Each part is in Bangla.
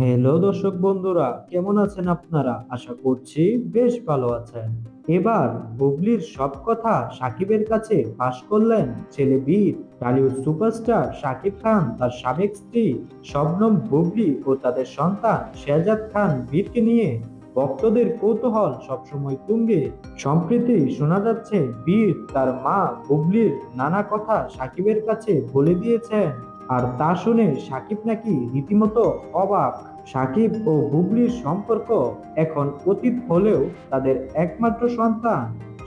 হ্যালো দর্শক বন্ধুরা, কেমন আছেন আপনারা? আশা করছি বেশ ভালো আছেন। এবার বুবলির সব কথা সাকিবের কাছে ফাঁস করলেন ছেলে বীর টলিউড সুপারস্টার সাকিব খান, তার সাবেক স্ত্রী শবনম বুবলি ও তাদের সন্তান শেহজাদ খান বীরকে নিয়ে ভক্তদের কৌতূহল সবসময় তুঙ্গে। সম্প্রতি শোনা যাচ্ছে, বীর তার মা বুবলির নানা কথা সাকিবের কাছে বলে দিয়েছেন। আর তা শুনে সাকিব নাকি রীতিমতো অবাক। সাকিব ও বুবলির সম্পর্ক এখন অতীত হলেও তাদের একমাত্র সন্তান।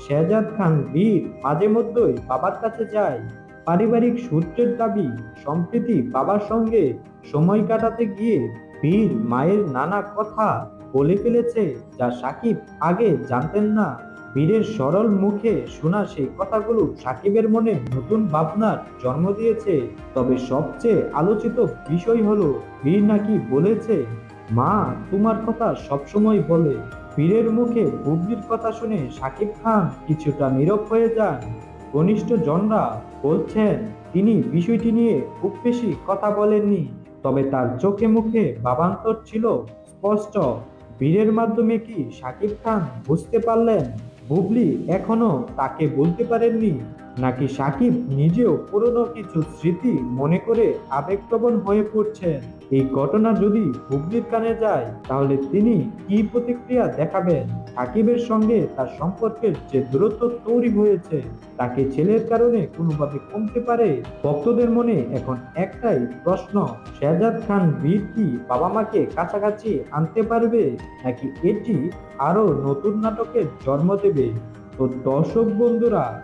শেহজাদ খান বীর মাঝে মধ্যেই বাবার কাছে যায়। পারিবারিক সূত্রের দাবি, সম্প্রীতি বাবার সঙ্গে সময় কাটাতে গিয়ে বীর মায়ের নানা কথা বলে ফেলেছে যা সাকিব আগে জানতেন না। বীরের সরল মুখে শোনা সেই কথাগুলো সাকিবের মনে নতুন ভাবনার জন্ম দিয়েছে। তবে সবচেয়ে আলোচিত বিষয় হলো, বীর নাকি বলেছে, মা, তোমার কথা সবসময় বলে। বীরের মুখে বুবলির কথা শুনে সাকিব খান কিছুটা নীরব হয়ে যান। ঘনিষ্ঠ জনরা বলছেন, তিনি বিষয়টি নিয়ে খুব বেশি কথা বলেননি। তবে তার চোখে মুখে ভাবান্তর ছিল স্পষ্ট। বীরের মাধ্যমে কি সাকিব খান বুঝতে পারলেন? বুবলি এখনও তাকে বলতে পারেননি। নাকি সাকিব নিজেও পুরনো কিছু স্মৃতি মনে করে আবেগপ্রবণ হয়ে পড়ছেন? এই ঘটনা যদি বুবলির কানে যায়, তাহলে তিনি কি প্রতিক্রিয়া দেখাবেন? সাকিবের সঙ্গে তার সম্পর্কের যে দূরত্ব তৈরি হয়েছে, তাকে ছেলের কারণে কোনোভাবে কমতে পারে? ভক্তদের মনে এখন একটাই প্রশ্ন শেহজাদ খান বীর কি বাবা মাকে কাছাকাছি আনতে পারবে, নাকি এটি আরও নতুন নাটকের জন্ম দেবে? তো দর্শক বন্ধুরা